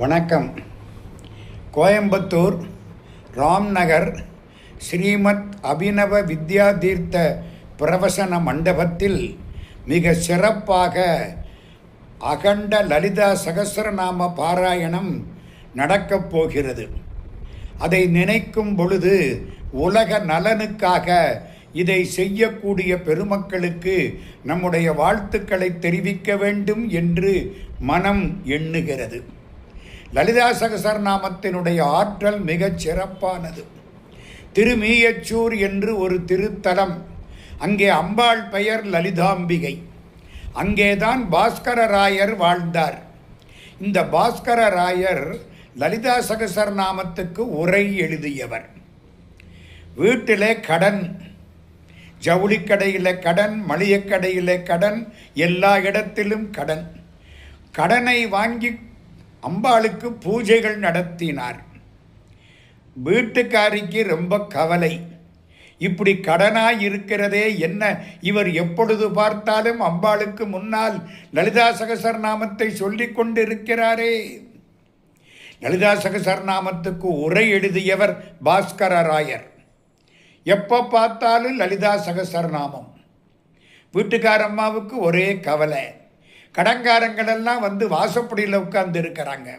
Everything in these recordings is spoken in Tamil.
வணக்கம். கோயம்புத்தூர் ராம்நகர் ஸ்ரீமத் அபிநவ வித்யா தீர்த்த பிரவசன மண்டபத்தில் மிக சிறப்பாக அகண்ட லலிதா சகஸ்ரநாம பாராயணம் நடக்கப் போகிறது. அதை நினைக்கும் பொழுது உலக நலனுக்காக இதை செய்யக்கூடிய பெருமக்களுக்கு நம்முடைய வாழ்த்துக்களை தெரிவிக்க வேண்டும் என்று மனம் எண்ணுகிறது. லலிதா சகசரநாமத்தினுடைய ஆற்றல் மிகச் சிறப்பானது. திருமீயச்சூர் என்று ஒரு திருத்தலம். அங்கே அம்பாள் பெயர் லலிதாம்பிகை. அங்கேதான் பாஸ்கரராயர் வாழ்ந்தார். இந்த பாஸ்கரராயர் லலிதா சகசரநாமத்துக்கு உரை எழுதியவர். வீட்டிலே கடன் ஜவுளிக்கடையில் கடன் மளிகைக்கடையில் கடன் எல்லா இடத்திலும் கடன். கடனை வாங்கி அம்பாளுக்கு பூஜைகள் நடத்தினார். வீட்டுக்காரிக்கு ரொம்ப கவலை. இப்படி கடனாய் இருக்கிறதே என்ன? இவர் எப்பொழுது பார்த்தாலும் அம்பாளுக்கு முன்னால் லலிதா சகசரநாமத்தை சொல்லிக் கொண்டிருக்கிறாரே. லலிதா சகசரநாமத்துக்கு உரை எழுதியவர் பாஸ்கர ராயர். எப்போ பார்த்தாலும் லலிதா சகசரநாமம் வீட்டுக்காரம்மாவுக்கு ஒரே கவலை. கடங்காரங்களெல்லாம் வந்து வாசப்படியில் உட்கார்ந்து இருக்கிறாங்க.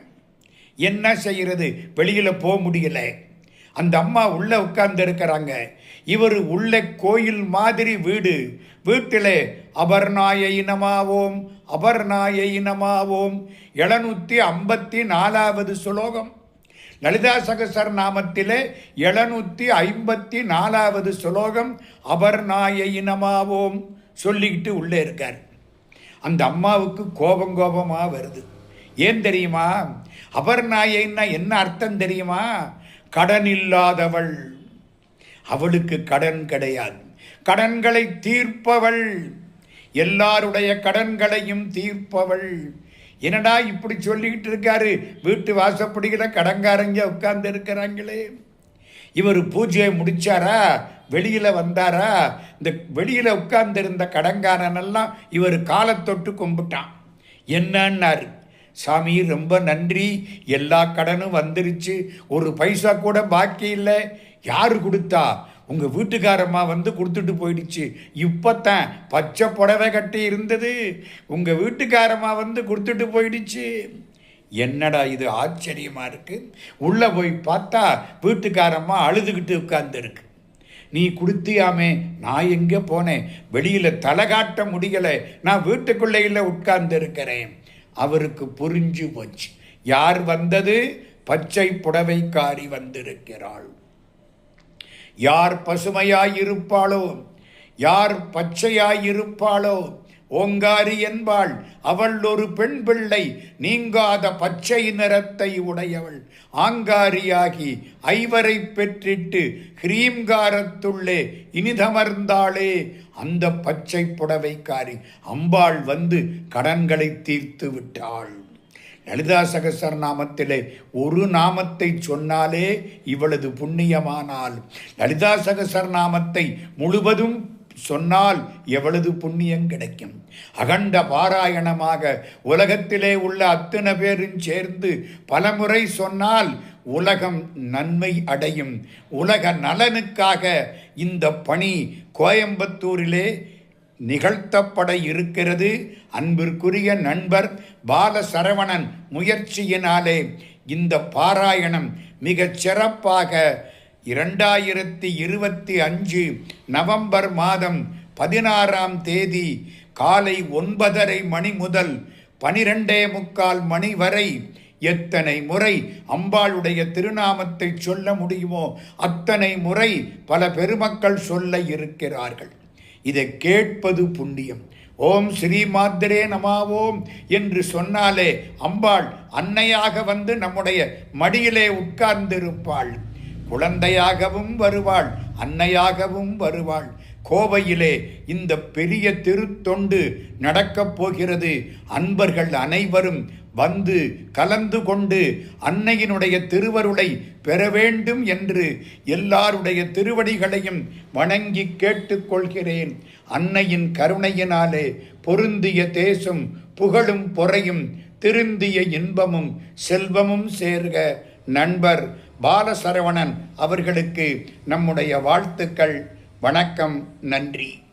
என்ன செய்கிறது வெளியில் போக முடியல. அந்த அம்மா உள்ளே உட்கார்ந்து இருக்கிறாங்க. இவர் உள்ள கோயில் மாதிரி வீடு. வீட்டில் அபர்நாய இனமாவோம் அபர்நாய இனமாவோம். எழுநூற்றி ஐம்பத்தி நாலாவது சுலோகம். லலிதா சகசர் நாமத்திலே எழுநூற்றி ஐம்பத்தி நாலாவது சுலோகம் அபர்நாய இனமாவோம் சொல்லிக்கிட்டு உள்ளே இருக்கார். அந்த அம்மாவுக்கு கோபம் கோபமாக வருது. ஏன் தெரியுமா? அபர்நாயன்னா என்ன அர்த்தம் தெரியுமா? கடன் இல்லாதவள். அவளுக்கு கடன் கிடையாது. கடன்களை தீர்ப்பவள். எல்லாருடைய கடன்களையும் தீர்ப்பவள். என்னடா இப்படி சொல்லிக்கிட்டு இருக்காரு? வீட்டு வாசப்படிக்கிற கடன்காரங்க உட்கார்ந்து இருக்கிறாங்களே. இவர் பூஜையை முடிச்சாரா? வெளியில் வந்தாரா? இந்த வெளியில் உட்கார்ந்திருந்த கடங்காரனெல்லாம் இவர் காலத்தொட்டு கும்பிட்டான். என்னன்னாரு? சாமி ரொம்ப நன்றி. எல்லா கடனும் வந்துருச்சு. ஒரு பைசா கூட பாக்கி இல்லை. யார் கொடுத்தா? உங்கள் வீட்டுக்காரம்மா வந்து கொடுத்துட்டு போயிடுச்சு. இப்போத்தான் பச்சை புடவை கட்டி இருந்தது. உங்கள் வீட்டுக்காரம்மா வந்து கொடுத்துட்டு போயிடுச்சு. என்னடா இது ஆச்சரியமாக இருக்குது உள்ளே போய் பார்த்தா வீட்டுக்காரம்மா அழுதுகிட்டு உட்கார்ந்துருக்கு. நீ கொடுத்தியாமே நான் எங்கே போனேன்? வெளியில் தலை காட்ட முடியலை. நான் வீட்டுக்குள்ளேயில் உட்கார்ந்து இருக்கிறேன் அவருக்கு புரிஞ்சு போச்சு. யார் வந்தது? பச்சை புடவைக்காரி வந்திருக்கிறாள். யார் பசுமையாயிருப்பாளோ யார் பச்சையாயிருப்பாளோ ஓங்காரி என்பாள். அவள் ஒரு பெண் பிள்ளை. நீங்காத பச்சை நிறத்தை உடையவள். ஆங்காரியாகி ஐவரை பெற்றிட்டு கிரீம்காரத்துள்ளே இனிதமர்ந்தாளே. அந்த பச்சை புடவைக்காரி அம்பாள் வந்து கடன்களை தீர்த்து விட்டாள். லலிதா சகசர நாமத்திலே ஒரு நாமத்தை சொன்னாலே இவளது புண்ணியமானால். லலிதா சகசர நாமத்தை முழுவதும் சொன்னால் எவ்வளவு புண்ணியம் கிடைக்கும்? அகண்ட பாராயணமாக உலகத்திலே உள்ள அத்தனை பேரும் சேர்ந்து பலமுறை சொன்னால் உலகம் நன்மை அடையும். உலக நலனுக்காக இந்த பணி கோயம்புத்தூரிலே நிகழ்த்தப்பட இருக்கிறது. அன்பிற்குரிய நண்பர் பாலசரவணன் முயற்சியினாலே இந்த பாராயணம் மிகச் சிறப்பாக இரண்டாயிரத்தி இருபத்தி அஞ்சு நவம்பர் மாதம் பதினாறாம் தேதி காலை ஒன்பதரை மணி முதல் பனிரெண்டே முக்கால் மணி வரை எத்தனை முறை அம்பாளுடைய திருநாமத்தை சொல்ல முடியுமோ அத்தனை முறை பல பெருமக்கள் சொல்ல இருக்கிறார்கள். இதை கேட்பது புண்ணியம். ஓம் ஸ்ரீ மாத்திரே நமாவோம் என்று சொன்னாலே அம்பாள் அன்னையாக வந்து நம்முடைய மடியிலே உட்கார்ந்திருப்பாள். குழந்தையாகவும் வருவாள் அன்னையாகவும் வருவாள். கோவையிலே இந்த பெரிய திருத்தொண்டு நடக்கப் போகிறது. அன்பர்கள் அனைவரும் வந்து கலந்து கொண்டு அன்னையினுடைய திருவருளை பெற வேண்டும் என்று எல்லாருடைய திருவடிகளையும் வணங்கி கேட்டுக்கொள்கிறேன் அன்னையின் கருணையினாலே பொருந்திய தேசம் புகழும் பொறையும் திருந்திய இன்பமும் செல்வமும் சேர்க. நண்பர் பாலசரவணன் அவர்களுக்கு நம்முடைய வாழ்த்துக்கள். வணக்கம் நன்றி.